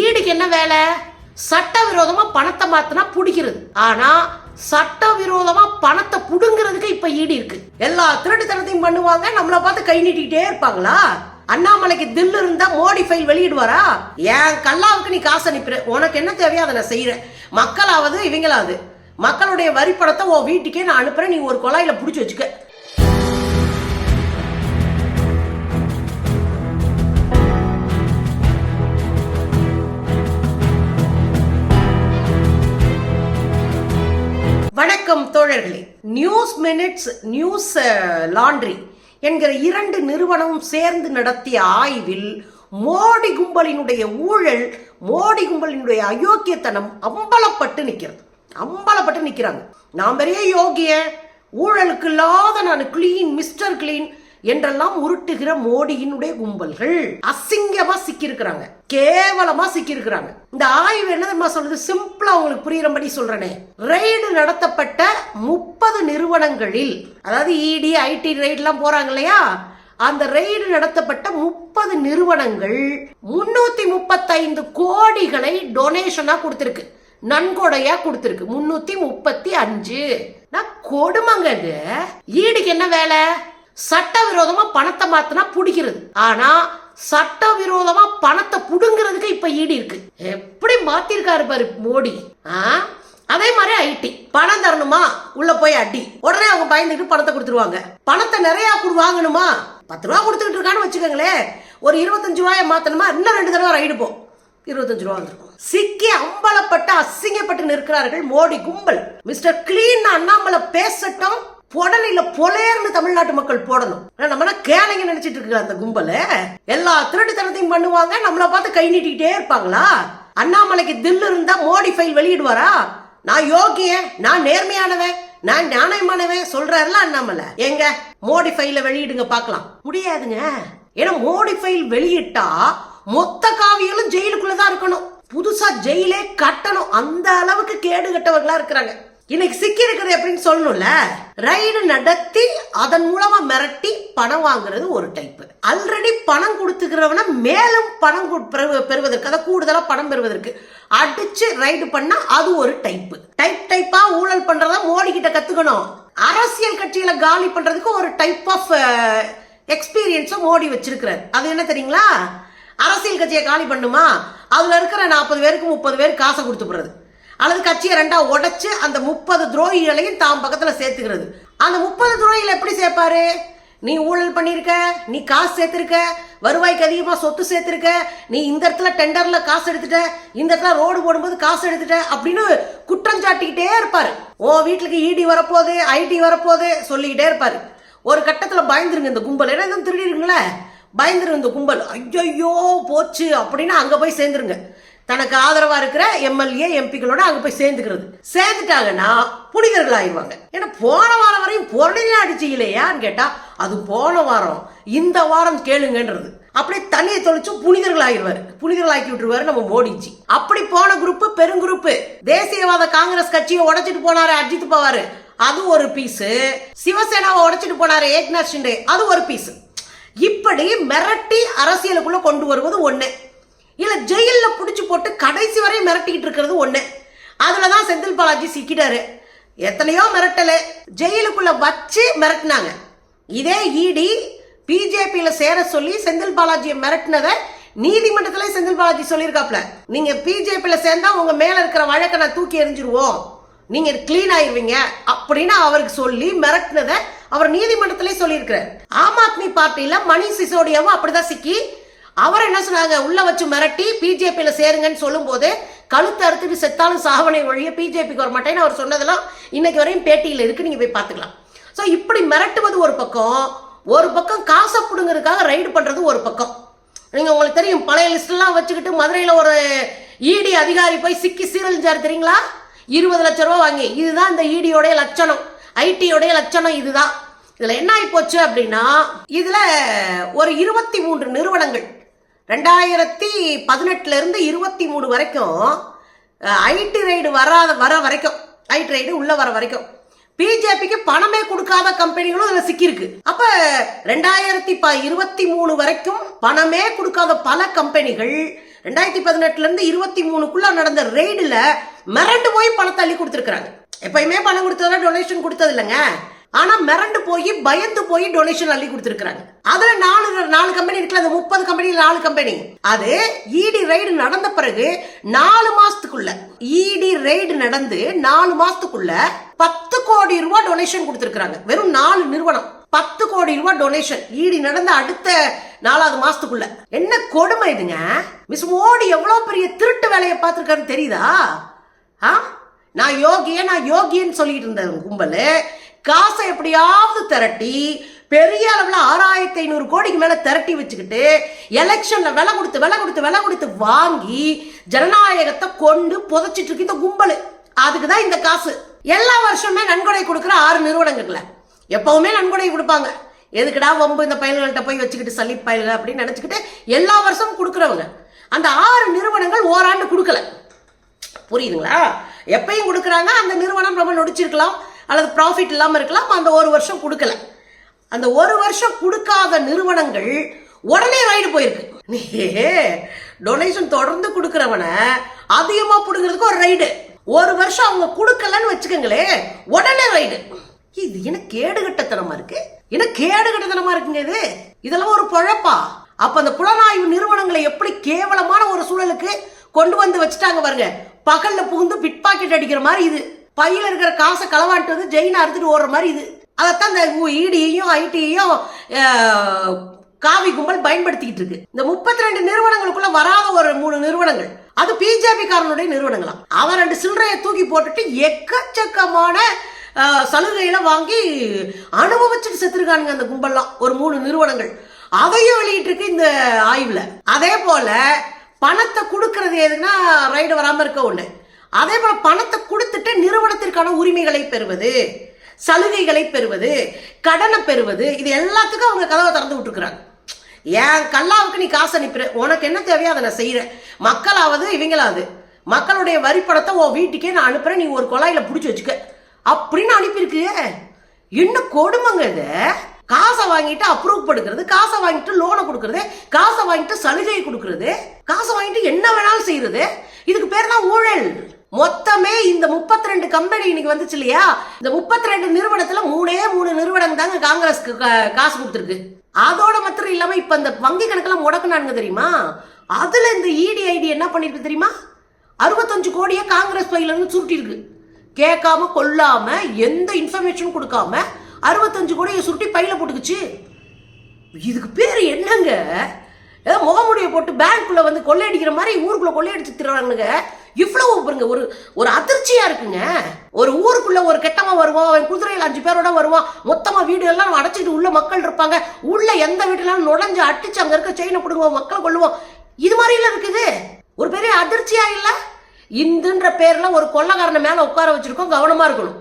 ஈடுக்கு என்ன வேலை? சட்டவிரோதமா பணத்தை மாத்தினா பிடிக்கிறது. ஆனா சட்டவிரோதமா பணத்தை புடுங்கிறதுக்கு இப்ப ஈடு இருக்கு. எல்லா திருட்டுத்தனத்தையும் பண்ணுவாங்க நம்மள பார்த்து கை நீட்டிக்கிட்டே இருப்பாங்களா? அண்ணாமலைக்கு தில்லு இருந்தா மோடி ஃபைல் வெளியிடுவாரா? என் கல்லாவுக்கு நீ காசு அனுப்புற உனக்கு என்ன தேவையோ அதை நான் செய்யறேன். மக்களாவது இவங்களாவது. மக்களுடைய வரிப்பணத்தை உன் வீட்டுக்கே நான் அனுப்புறேன். நீ ஒரு குழாயில புடிச்சு வச்சுக்க. வணக்கம் தோழர்களே. நியூஸ் மினிட்ஸ் நியூஸ் லாண்ட்ரி என்கிற இரண்டு நிறுவனமும் சேர்ந்து நடத்திய ஆய்வில் மோடி கும்பலினுடைய ஊழல் மோடி கும்பலினுடைய அயோக்கியத்தனம் அம்பலப்பட்டு நிற்கிறது. அம்பலப்பட்டு நிற்கிறாங்க. நான் பெரிய யோகிய ஊழலுக்கு இல்லாத நான் கிளீன் மிஸ்டர் கிளீன் என்றெல்லாம் உருட்டுகிற மோடியினுடைய கும்பல்கள் அசிங்கமா சிக்கியிருக்கிறாங்க. கேவலமா சிக்கியிருக்கிறாங்க. இந்த ஆய்வு என்ன தெரியுமா சொல்றது சிம்பிளா உங்களுக்கு புரியுறபடி சொல்றேனே. ரெய்டு நடத்தப்பட்ட முப்பது நிறுவனங்களில் அதாவது இடி ஐடி ரெய்டுலாம் போறாங்க இல்லையா? அந்த ரெய்டு நடத்தப்பட்ட முப்பது நிறுவனங்கள் முன்னூத்தி முப்பத்தைந்து கோடிகளை டொனேஷனா கொடுத்திருக்கு. நன்கொடையா கொடுத்திருக்கு. முன்னூத்தி முப்பத்தி அஞ்சு. நான் கொடுமைங்க இது. ஈடுக்கு என்ன வேலை? சட்டவிரோதமா பணத்தை மாத்தினா பிடிக்கிறது. ஆனா சட்டவிரோதமா பணத்தை புடுங்கிறதுக்கு இப்ப ஈடு இருக்கு. எப்படி மாத்திருக்காரு பாரு மோடி. ஆ? அதே மாதிரி ஐடி. பணம் தரணுமா? உள்ள போய் அடி. உடனே அவங்க பயந்துக்கிட்டு பணத்தை கொடுத்துருவாங்க. பணத்தை நிறைய கொடு வாங்கணுமா? பத்து ரூபா கொடுத்துக்கிட்டு இருக்கான்னு வச்சுக்கோங்களேன். ஒரு இருபத்தஞ்சு ரூபாயை மாத்தணுமா? இன்னும் ரெண்டு தடவை ரைடு போ. இருபத்தஞ்சு ரூபா வந்துருக்கும் சிக்கி அம்பலப்பட்டு அசிங்கப்பட்டு நிற்கிறார்கள் மோடி கும்பல். மிஸ்டர் கிளீன் அண்ணாமலை பேசட்டும். புடலையில பொலேர்னு தமிழ்நாட்டு மக்கள் போடணும். ஆனா கேளைங்க நினைச்சிட்டு இருக்கிற அந்த கும்பல எல்லா திருட்டுத்தனத்தையும் பண்ணுவாங்க நம்மள பார்த்து கை நீட்டிக்கிட்டே இருப்பாங்களா? அண்ணாமலைக்கு தில் இருந்தா மோடி ஃபைல் வெளியிடுவாரா? நான் யோகியன் நான் நேர்மையானவன் நான் நியாயமானவன் சொல்றாருல அண்ணாமலை. எங்க மோடி ஃபைல வெளியிடுங்க பார்க்கலாம். முடியாதுங்க. ஏன்னா மோடி ஃபைல் வெளியிட்டா மொத்த காவியங்களும் ஜெயிலுக்குள்ளதான் இருக்கணும். புதுசா ஜெயிலே கட்டணும். அந்த அளவுக்கு கேடு கட்டவர்களா இருக்கிறாங்க. இன்னைக்கு சிக்கி இருக்கிறது எப்படின்னு சொல்லணும்ல? ரைடு நடத்தி அதன் மூலமா மிரட்டி பணம் வாங்குறது ஒரு டைப் ஆல்ரெடி பணம் கொடுத்துக்கிறவன மேலும் பணம் பெறுவதற்கு அதை கூடுதலா பணம் பெறுவதற்கு அடிச்சு ரைடு பண்ணா அது ஒரு டைப் டைப் டைப்பா ஊழல் பண்றத மோடி கிட்ட கத்துக்கணும். அரசியல் கட்சியில காலி பண்றதுக்கு ஒரு டைப் ஆஃப் எக்ஸ்பீரியன்ஸும் மோடி வச்சிருக்கிறார். அது என்ன தெரியுங்களா? அரசியல் கட்சியை காலி பண்ணுமா? அதுல இருக்கிற நாற்பது பேருக்கு முப்பது பேர் காசை கொடுத்து போடுறது அல்லது கட்சியை ரெண்டா உடைச்சு அந்த முப்பது துரோகிகளையும் தாம் பக்கத்தில் சேர்த்துக்கிறது. அந்த முப்பது துரோகிகளை எப்படி சேர்ப்பாரு? நீ ஊழல் பண்ணியிருக்க நீ காசு சேர்த்துருக்க வருவாய்க்கு அதிகமாக சொத்து சேர்த்துருக்க நீ இந்த இடத்துல டெண்டரில் காசு எடுத்துட்ட இந்த இடத்துல ரோடு போடும்போது காசு எடுத்துட்ட அப்படின்னு குற்றம் சாட்டிக்கிட்டே இருப்பார். ஓ வீட்டுக்கு இடி வரப்போகுது ஐடி வரப்போகுது சொல்லிக்கிட்டே இருப்பார். ஒரு கட்டத்தில் பயந்துருங்க இந்த கும்பல். ஏன்னா எதுவும் திருடிருங்களே பயந்துருங்க இந்த கும்பல். ஐயோ போச்சு. அப்படின்னு அங்கே போய் சேர்ந்துருங்க. தனக்கு ஆதரவா இருக்கிற எம்எல்ஏ எம்பிகளோட அங்க போய் சேர்ந்துக்கிறது. சேர்ந்துட்டாங்கன்னா புனிதர்கள் ஆயிடுவாங்க. ஏன்னா போன வாரம் வரையும் பொருளையும் அடிச்சு இல்லையான்னு கேட்டா அது போன வாரம் இந்த வாரம் கேளுங்கன்றது. அப்படியே தண்ணியை தொலைச்சு புனிதர்கள் ஆயிடுவாரு. புனிதர்கள் ஆக்கி விட்டுருவாரு நம்ம மோடிஜி. அப்படி போன குரூப் பெருங்குரூப்பு தேசியவாத காங்கிரஸ் கட்சியை உடைச்சிட்டு போனாரு அஜித் பவார். அது ஒரு பீஸ் சிவசேனாவை உடைச்சிட்டு போனாரு ஏக்நாத் ஷிண்டே. அது ஒரு பீஸ் இப்படி மிரட்டி அரசியலுக்குள்ள கொண்டு வருவது ஒண்ணு. இல்ல ஜெயிலில் புடிச்சு கடைசி வரை மிரட்டிக்கிட்டு இருக்கிறது ஒண்ணு. அதுலதான் செந்தில் பாலாஜி சிக்கிட்டாரு. எத்தனையோ மிரட்டலை ஜெயிலுக்குள்ள வச்சு மிரட்டினாங்க. இதே இடி பிஜேபியில சேர சொல்லி செந்தில் பாலாஜியை மிரட்டினதை நீதிமன்றத்தில் செந்தில் பாலாஜி சொல்லியிருக்காப்ல. நீங்க பிஜேபியில சேர்ந்தா உங்க மேல இருக்கிற வழக்கை நான் தூக்கி எறிஞ்சிருவோம். நீங்க கிளீன் ஆயிடுவீங்க அப்படின்னு அவருக்கு சொல்லி மிரட்டினதை அவர் நீதிமன்றத்திலே சொல்லியிருக்கிறார். ஆம் ஆத்மி பார்ட்டியில் மணி சிசோடியாவும் அப்படிதான் சிக்கி அவர் என்ன சொன்னாங்க? உள்ள வச்சு மிரட்டி பிஜேபியில் சேருங்கன்னு சொல்லும்போது கழுத்து அறுத்துட்டு செத்தாலும் சாவனை ஒழிய பிஜேபிக்கு வர மாட்டேன்னு அவர் சொன்னதெல்லாம் இன்னைக்கு வரையும் பேட்டியில் இருக்கு. நீங்க போய் பார்த்துக்கலாம். ஸோ இப்படி மிரட்டுவது ஒரு பக்கம் ஒரு பக்கம் காசை பிடுங்கிறதுக்காக ரைடு பண்றது ஒரு பக்கம். நீங்க உங்களுக்கு தெரியும் பழைய லிஸ்ட்லாம் வச்சுக்கிட்டு மதுரையில் ஒரு இடி அதிகாரி போய் சிக்கி சீரழிஞ்சாரு தெரியுங்களா? இருபது லட்ச ரூபா வாங்கி. இதுதான் இந்த இடியோடைய லட்சணம். ஐடியோடைய லட்சணம் இதுதான். இதுல என்ன ஆகி போச்சு அப்படின்னா இதுல ஒரு இருபத்தி மூன்று நிறுவனங்கள் ரெண்டாயிரத்தி பதினெட்டுலேருந்து இருபத்தி மூணு வரைக்கும் ஐடி ரைடு வராத வர வரைக்கும் ஐடி ரைடு உள்ளே வர வரைக்கும் பிஜேபிக்கு பணமே கொடுக்காத கம்பெனிகளும் அதில் சிக்கியிருக்கு. அப்போ ரெண்டாயிரத்தி ப இருபத்தி மூணு வரைக்கும் பணமே கொடுக்காத பல கம்பெனிகள் ரெண்டாயிரத்தி பதினெட்டுலேருந்து இருபத்தி மூணுக்குள்ளே நடந்த ரெய்டில் மிரண்டு போய் பணத்தை அள்ளி கொடுத்துருக்குறாங்க. எப்பயுமே பணம் கொடுத்ததுனா டொனேஷன் கொடுத்தது இல்லைங்க. ஆனா மிரண்டு போய் பயந்து போய் டொனேஷன் அள்ளி கொடுத்துருக்காங்க அதுல நாலு நாலு கம்பெனி இருக்குல்ல அந்த முப்பது கம்பெனி நாலு கம்பெனி அது இடி ரைடு நடந்த பிறகு நாலு மாசத்துக்குள்ள இடி ரைடு நடந்து நாலு மாசத்துக்குள்ள பத்து கோடி ரூபாய் டொனேஷன் கொடுத்துருக்காங்க வெறும் நாலு நிறுவனம். பத்து கோடி ரூபாய் டொனேஷன் ஈடி நடந்த அடுத்த நாலாவது மாசத்துக்குள்ள. என்ன கொடுமை இதுங்க? மிஸ் மோடி எவ்வளவு பெரிய திருட்டு வேலையை பார்த்துருக்காரு தெரியுதா? ஆ? நான் யோகிய நான் யோகியன்னு சொல்லிட்டு இருந்தேன் கும்பல். காசை எப்படியாவது திரட்டி பெரிய அளவில் ஆறாயிரத்தி ஐநூறு கோடிக்கு மேலே திரட்டி வச்சுக்கிட்டு எலெக்ஷனில் விலை கொடுத்து விலை கொடுத்து விலை கொடுத்து வாங்கி ஜனநாயகத்தை கொண்டு புதைச்சிட்டு இருக்கு இந்த கும்பல். அதுக்கு தான் இந்த காசு. எல்லா வருஷமே நன்கொடை கொடுக்குற ஆறு நிறுவனங்கள்ல. எப்பவுமே நன்கொடை கொடுப்பாங்க. எதுக்குடா வம்பு இந்த பயல்கள்கிட்ட போய் வச்சுக்கிட்டு சளி பயல்கள் அப்படின்னு நினச்சிக்கிட்டு எல்லா வருஷமும் கொடுக்குறவங்க. அந்த ஆறு நிறுவனங்கள் ஓராண்டு கொடுக்கல. புரியுதுங்களா? எப்பயும் கொடுக்குறாங்க அந்த நிறுவனம் ரொம்ப நொடிச்சிருக்கலாம். அல்லது ப்ராஃபிட் இல்லாமல் இருக்கலாம் அந்த ஒரு வருஷம் கொடுக்கல. அந்த ஒரு வருஷம் கொடுக்காத நிறுவனங்கள் உடனே ரைடு போயிருக்கு. டொனேஷன் தொடர்ந்து கொடுக்குறவனை அதிகமாக பிடுங்கிறதுக்கு ஒரு ரைடு ஒரு வருஷம் அவங்க கொடுக்கலன்னு வச்சுக்கோங்களே உடனே ரைடு இது என்ன கேடுகட்டத்தனமா இருக்கு? என்ன கேடுகட்டத்தனமா இருக்குங்க இது? இதெல்லாம் ஒரு பொழப்பா? அப்ப அந்த புலனாய்வு நிறுவனங்களை எப்படி கேவலமான ஒரு சூழலுக்கு கொண்டு வந்து வச்சுட்டாங்க பாருங்க. பகல்ல புகுந்து பிட் பாக்கெட் அடிக்கிற மாதிரி இது. பையில் இருக்கிற காசை களவாண்டு வந்து ஜெயினை அறுத்துட்டு ஓடுற மாதிரி இது. அதைத்தான் இந்த இடியையும் ஐடியையும் காவி கும்பல் பயன்படுத்திக்கிட்டு இருக்கு. இந்த முப்பத்தி ரெண்டு நிறுவனங்களுக்குள்ள வராத ஒரு மூணு நிறுவனங்கள். அது பிஜேபி காரனுடைய நிறுவனங்களாம். அவன் ரெண்டு சில்லறையை தூக்கி போட்டுட்டு எக்கச்சக்கமான சலுகையில வாங்கி அனுபவிச்சுட்டு செத்துருக்கானுங்க அந்த கும்பல்லாம். ஒரு மூணு நிறுவனங்கள். அதையும் வெளியிட்டிருக்கு இந்த ஆய்வுல. அதே போல பணத்தை கொடுக்கறது எதுனா ரைடு வராம இருக்க ஒண்ணு. அதே போல பணத்தை கொடுத்துட்டு நிறுவனத்திற்கான உரிமைகளை பெறுவது சலுகைகளை பெறுவது கடனை பெறுவது இது எல்லாத்துக்கும் அவங்க கதவை திறந்து விட்டுருக்குறாங்க. ஏன் கல்லாவுக்கு நீ காசு அனுப்புற உனக்கு என்ன தேவையோ அதை நான் செய்கிறேன் மக்களாவது இவங்களாவது மக்களுடைய வரிப்பணத்தை உன் வீட்டுக்கே நான் அனுப்புறேன். நீ ஒரு குழாயில பிடிச்சி வச்சுக்க. அப்படின்னு அனுப்பியிருக்கு இன்னும் கொடுமைங்க இது. காசை வாங்கிட்டு அப்ரூவ் படுக்கிறது காசை வாங்கிட்டு லோனை கொடுக்கறது காசை வாங்கிட்டு சலுகை கொடுக்கறது காசை வாங்கிட்டு என்ன வேணாலும் செய்யறது இதுக்கு பேர் தான் ஊழல். மொத்தமே இந்த 32 ரெண்டு கம்பெனி இன்னைக்கு வந்துச்சு இல்லையா? இந்த 32 ரெண்டு நிறுவனத்துல மூணே மூணு நிறுவனம் தாங்க காங்கிரஸ்க்கு கா- காசு கொடுத்துருக்கு. அதோட மாத்திரம் இல்லாம இப்ப இந்த வங்கி கணக்கெல்லாம் முடக்குனானுங்க தெரியுமா? அதுல இந்த இடி ஐடி என்ன பண்ணிருக்கு தெரியுமா? அறுபத்தஞ்சு கோடியே காங்கிரஸ் பையில இருந்து சுருட்டிருக்கு. கேட்காம கொல்லாம எந்த இன்ஃபர்மேஷனும் கொடுக்காம அறுபத்தஞ்சு கோடியை சுருட்டி பையில போட்டுக்குச்சு. இதுக்கு பேர் என்னங்க? ஏதோ முகமுடியை போட்டு பேங்க்குள்ள வந்து கொள்ளையடிக்கிற மாதிரி ஊருக்குள்ள கொள்ளையடிச்சு திடுறானுங்க இவ்வளவு பாருங்க ஒரு ஒரு அதிர்ச்சியா இருக்குங்க. ஒரு ஊருக்குள்ள ஒரு கெட்டவன் வருவான் அவன் குதிரையில் அஞ்சு பேரோட வருவான் மொத்தமா வீடு எல்லாம் அடைச்சிட்டு உள்ள மக்கள் இருப்பாங்க. உள்ள எந்த வீட்டுலாம் நுழைஞ்சு அடிச்சு அங்க இருக்க செயினை பிடுங்குவோம் மக்கள் கொள்ளுவோம் இது மாதிரி இருக்குது. ஒரு பெரிய அதிர்ச்சியா இல்ல? இந்துன்ற பேர்ல ஒரு கொள்ளக்காரனை மேல உட்கார வச்சிருக்கோம் கவனமா இருக்கணும்.